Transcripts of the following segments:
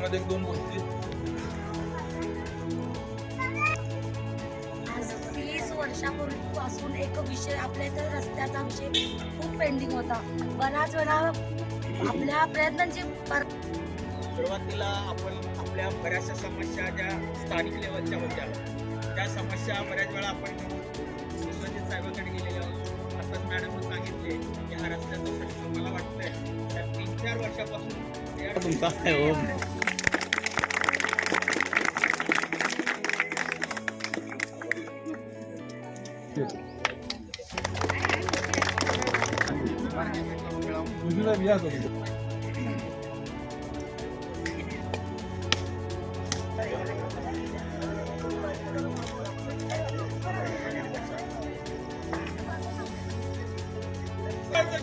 त्यामध्ये एक दोन गोष्टी. तीस वर्षापूर्वीपासून एक विषय आपल्या इथं रस्त्याचा विषय खूप पेंडिंग होता. बऱ्याच वेळा आपल्या प्रयत्नांची पर सुरुवातीला आपण आपल्या बऱ्याचशा समस्या ज्या स्थानिक लेवलच्या होत्या त्या समस्या बऱ्याच वेळा आपण विश्वजित साहेबांकडे गेलेल्या आहोत आताच मॅडमने सांगितले की हा रस्त्याचा प्रश्न मला वाटतंय त्या तीन चार वर्षापासून या-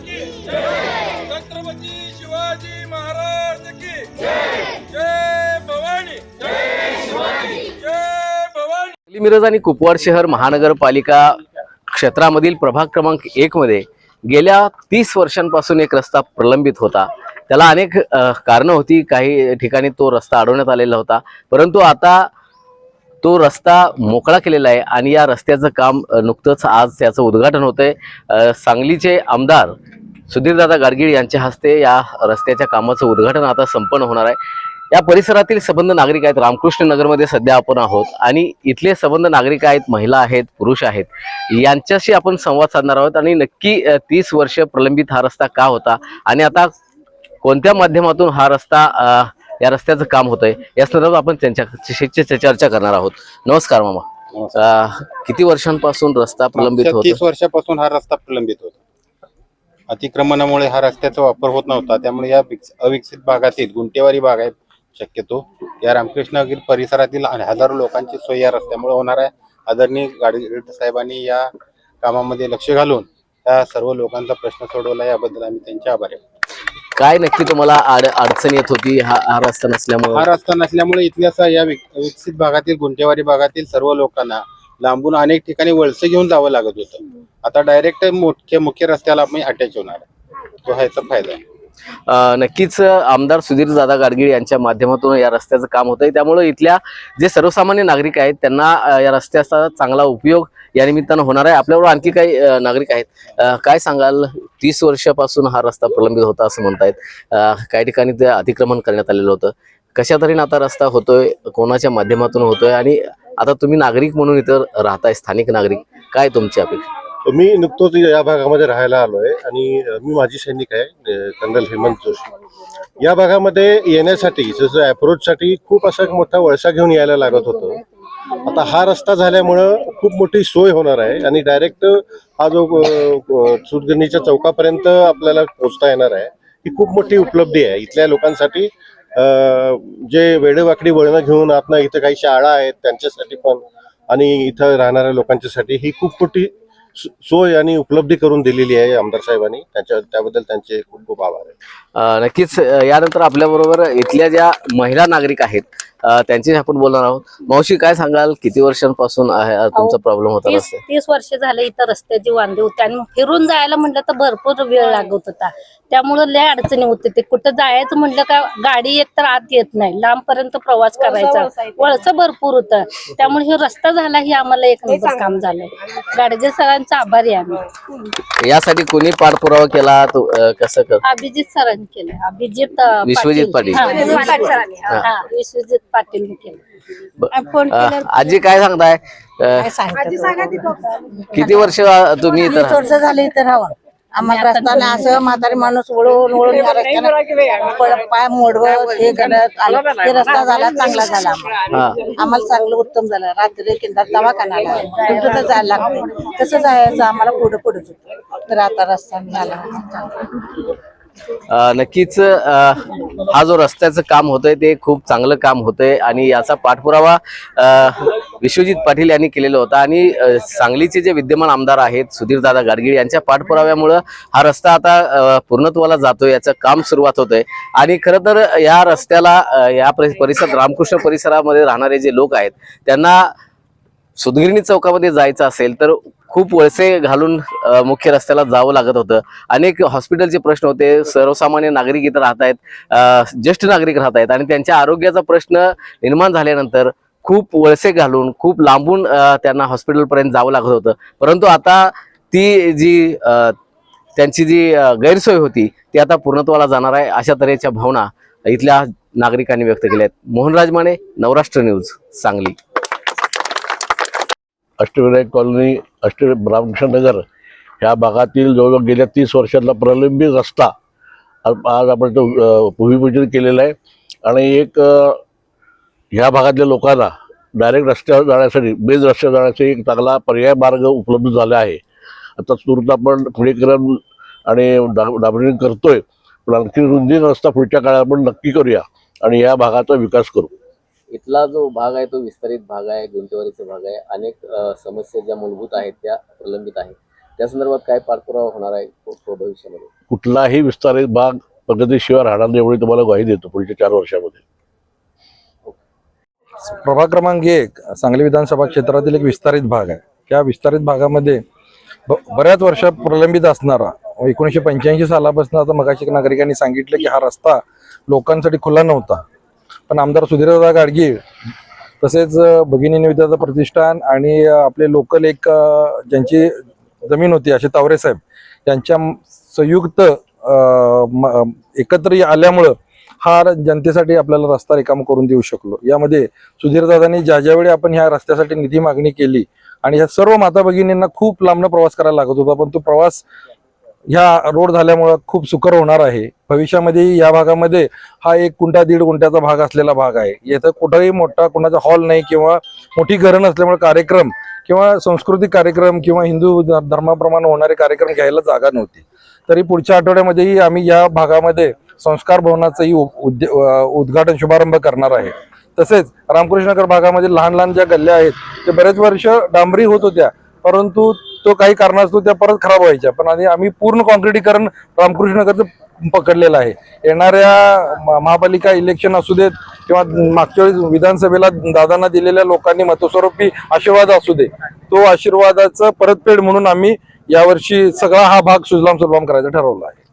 तुमचा छत्रपती शिवाजी महाराज की जय भवानी. जय भवानी. मिरज आणि कुपवाड शहर महानगरपालिका क्षेत्रामधील प्रभाग क्रमांक एक मध्ये गेल्या तीस वर्षांपासून एक रस्ता प्रलंबित होता. त्याला अनेक कारणं होती. काही ठिकाणी तो रस्ता अडवण्यात आलेला होता. परंतु आता तो रस्ता मोकळा केलेला आहे आणि या रस्त्याचं काम नुकतंच आज त्याचं उद्घाटन होतंय. सांगलीचे आमदार सुधीरदादा गाडगीळ यांच्या हस्ते या रस्त्याच्या कामाचं उद्घाटन आता संपन्न होणार आहे. या परिसरातील संबंध नागरिक आहेत. रामकृष्ण नगरमध्ये सध्या आपण आहोत. आणि इथले संबंध नागरिक आहेत महिला आहेत पुरुष आहेत. यांच्याशी आपण संवाद साधणार आहोत. आणि नक्की तीस वर्ष प्रलंबित हा रस्ता का होता? आणि आता कोणत्या माध्यमातून हा रस्ता या रस्त्याचं काम होतंय? या संदर्भात आपण त्यांच्या चर्चा करणार आहोत. नमस्कार मामा. किती वर्षांपासून रस्ता प्रलंबित होतो तीस वर्षापासून हा रस्ता प्रलंबित होता अतिक्रमणामुळे हा रस्त्याचा वापर होत नव्हता. त्यामुळे या विकस- अविकसित भागातील गुंटेवारी भाग आहे शक्यतो या रामकृष्ण नगर परिसरातील हजारो लोकांची सोय या रस्त्यामुळे होणार आहे. आदरणीय गाडगे साहेबांनी या कामामध्ये लक्ष घालून त्या सर्व लोकांचा प्रश्न सोडवला याबद्दल आम्ही त्यांचे आभारी आहोत. काय नक्की तुम्हाला अड अडचण येत होती? हा हा रस्ता नसल्यामुळे. हा रस्ता नसल्यामुळे इथल्या या विक- विकसित भागातील गुंटेवारी भागातील सर्व लोकांना लांबून अनेक ठिकाणी वळसे घेऊन जावं लागत होतं. आता डायरेक्ट मुख्य मुख्य रस्त्याला आम्ही अटॅच होणार आहे. तो ह्याचा फायदा आहे. नक्कीच आमदार सुधीर दादा गाडगीळ यांच्या माध्यमातून या रस्त्याचं काम होतंय. त्यामुळे इथल्या जे सर्वसामान्य नागरिक आहेत त्यांना या रस्त्याचा चांगला उपयोग या निमित्तानं होणार आहे. आपल्याबरोबर आणखी काही नागरिक आहेत. काय सांगाल? तीस वर्षापासून हा रस्ता प्रलंबित होता असं म्हणतायत. काही ठिकाणी ते अतिक्रमण करण्यात आलेलं होतं. कशा तऱ्हेने आता रस्ता होतोय? कोणाच्या माध्यमातून होतोय? आणि आता तुम्ही नागरिक म्हणून इथं राहताय स्थानिक नागरिक. काय तुमची अपेक्षा? मी नुकतोच या भागामध्ये राहायला आलोय आणि मी माझी सैनिक आहे कर्नल हेमंत जोशी. या भागामध्ये येण्यासाठी जसं अप्रोचसाठी खूप असा एक मोठा वळसा घेऊन यायला लागत होतं. आता हा रस्ता झाल्यामुळं खूप मोठी सोय होणार आहे आणि डायरेक्ट हा जो अ, चौकापर्यंत आपल्याला पोहोचता येणार आहे. ही खूप मोठी उपलब्धी आहे. इथल्या लोकांसाठी जे वेडेवाकडी वळणं घेऊन आतना इथं काही शाळा आहेत त्यांच्यासाठी पण आणि इथं राहणाऱ्या लोकांच्यासाठी ही खूप मोठी सोय आणि उपलब्धी करून दिलेली आहे आमदार साहेबांनी. त्यांच्या त्याबद्दल त्यांचे खूप खूप आभार आहे नक्कीच यानंतर आपल्या बरोबर इथल्या ज्या महिला नागरिक आहेत अ, त्यांच्याशी आपण बोलणार आहोत. मावशी काय सांगाल? किती वर्षांपासून तुमचा प्रॉब्लेम होता तीस वर्ष झाले इथं रस्त्याची वांदे होते आणि फिरून जायला म्हटलं तर भरपूर वेळ लागत होता. त्यामुळं लय अडचणी होते. ते कुठं जायचं म्हटलं का गाडी एक तर आत येत नाही. लांब पर्यंत प्रवास करायचा. वळस भरपूर होतं. त्यामुळे हे रस्ता झाला हे आम्हाला एक नंबर काम झालंय. गाडगे सरांचा आभारी आहे आम्ही. यासाठी कोणी पाठपुरावा केला? तो अ, कसं कर? अभिजित सरांनी केलं. अभिजित अं, विश्वजित पाटील. हा, हा, विश्वजित पाटील केलं. अ, आजी काय सांगताय? अ, किती वर्ष अ, तुम्ही इथं वीस राहता? वर्ष झाले इथे आम्हाला रस्त्याने असं म्हातारी माणूस वळून वळून या रस्त्याने पळ- पाय मोडवत हे करत आलं. ते रस्ता झाला चांगला झाला आम्हाला. हा. आम्हाला चांगलं उत्तम झालं. रात्री किंवा दवाखान्याला. कुठं तर जायला लागतं कसं जायचं आम्हाला पुढं पुढंच होतं. तर आता रस्ता झाला. नक्कीच हा जो रस्त्याचं काम होतंय ते खूप चांगलं काम होतंय आणि याचा पाठपुरावा विश्वजित पाटील यांनी केलेला होता आणि सांगलीचे जे विद्यमान आमदार आहेत सुधीरदादा गाडगिळ यांच्या पाठपुराव्यामुळं हा रस्ता आता पूर्णत्वाला जातोय याचं काम सुरुवात होतंय. आणि खरं तर या रस्त्याला या परि- परिसरात रामकृष्ण परिसरामध्ये राहणारे जे लोक आहेत त्यांना सुदगिरणी चौकामध्ये जायचं असेल तर खूप वळसे घालून मुख्य रस्त्याला जावं लागत होतं. अनेक हॉस्पिटलचे प्रश्न होते. सर्वसामान्य नागरिक इथं राहत आहेत. ज्येष्ठ नागरिक राहत आहेत. आणि त्यांच्या आरोग्याचा प्रश्न निर्माण झाल्यानंतर खूप वळसे घालून खूप लांबून त्यांना हॉस्पिटलपर्यंत जावं लागत होतं. परंतु आता ती जी त्यांची जी गैरसोय होती ती आता पूर्णत्वाला जाणार आहे अशा तऱ्हेच्या भावना इथल्या नागरिकांनी व्यक्त केल्या आहेत. मोहनराज माने नवराष्ट्र न्यूज सांगली. अष्टविनायक कॉलनी अष्ट रामकृष्णनगर ह्या भागातील जवळजवळ गेल्या तीस वर्षातला प्रलंबित रस्ता आज आज आपण तो भूमिपूजन केलेलं आहे. आणि एक ह्या भागातल्या लोकांना डायरेक्ट रस्त्यावर जाण्यासाठी बेज रस्त्यावर जाण्यासाठी एक चांगला पर्याय मार्ग उपलब्ध झाला आहे. आता तूर्त आपण पुणेकरण आणि डा डांबरीकरण करतोय पण आणखी रुंदी रस्ता पुढच्या काळात आपण नक्की करूया आणि या भागाचा विकास करू. इथला जो भाग आहे तो विस्तारित भाग आहे गुंतेवारीचा भाग आहे. अनेक समस्या ज्या मूलभूत आहेत त्या प्रलंबित आहेत. त्या संदर्भात काय पाठपुरावा होणार आहे भविष्यामध्ये? कुठलाही विस्तारित भाग प्रगतीशिवाय राहणार नाही एवढी तुम्हाला ग्वाही देतो पुढच्या चार वर्षामध्ये. प्रभाग क्रमांक एक सांगली विधानसभा क्षेत्रातील एक विस्तारित भाग आहे. त्या विस्तारित भागामध्ये बऱ्याच वर्ष प्रलंबित असणारा एकोणीसशे पंच्याऐंशी सालापासून आता मगाशी नागरिकांनी सांगितलं की हा रस्ता लोकांसाठी खुला नव्हता. पण आमदार सुधीरदादा गाडगीळ तसेच भगिनी निवेदिता प्रतिष्ठान आणि आपले लोकल एक ज्यांची जमीन होती असे तावरे साहेब यांच्या संयुक्त म- एकत्र आल्यामुळं हा जनतेसाठी आपल्याला रस्ता रिकाम करून देऊ शकलो. यामध्ये सुधीरदादांनी ज्या ज्यावेळी आपण ह्या रस्त्यासाठी निधी मागणी केली आणि ह्या सर्व माता भगिनींना खूप लांबनं प्रवास करायला लागत होता पण तो प्रवास ह्या रोड झाल्यामुळं खूप सुकर होणार आहे. भविष्यामध्ये या भागामध्ये हा एक कुंटा दीड गुंठ्याचा भाग असलेला भाग आहे. येथे कुठंही मोठा कुणाचा हॉल नाही किंवा मोठी घरं नसल्यामुळे कार्यक्रम किंवा सांस्कृतिक कार्यक्रम किंवा हिंदू धर्माप्रमाणे होणारे कार्यक्रम घ्यायला जागा नव्हती. तरी पुढच्या आठवड्यामध्येही आम्ही या भागामध्ये संस्कार भवनाचंही उ- उद्य- उद्घाटन शुभारंभ करणार आहे. तसेच रामकृष्णनगर भागामध्ये लहान लहान ज्या गल्ल्या आहेत ते बरेच वर्ष डांबरी होत होत्या. परंतु तो काही कारणास्तव त्या परत खराब व्हायच्या. पण आणि आम्ही पूर्ण कॉन्क्रिटीकरण रामकृष्णनगरचं पकडलेला आहे. येणाऱ्या म- महापालिका इलेक्शन असू देत किंवा मागच्या वेळेस विधानसभेला दादांना दिलेल्या लोकांनी मतस्वरूपी आशीर्वाद असू दे तो आशीर्वादाचं परतफेड म्हणून आम्ही यावर्षी सगळा हा भाग सुजलाम सुफलाम करायचा ठरवला आहे.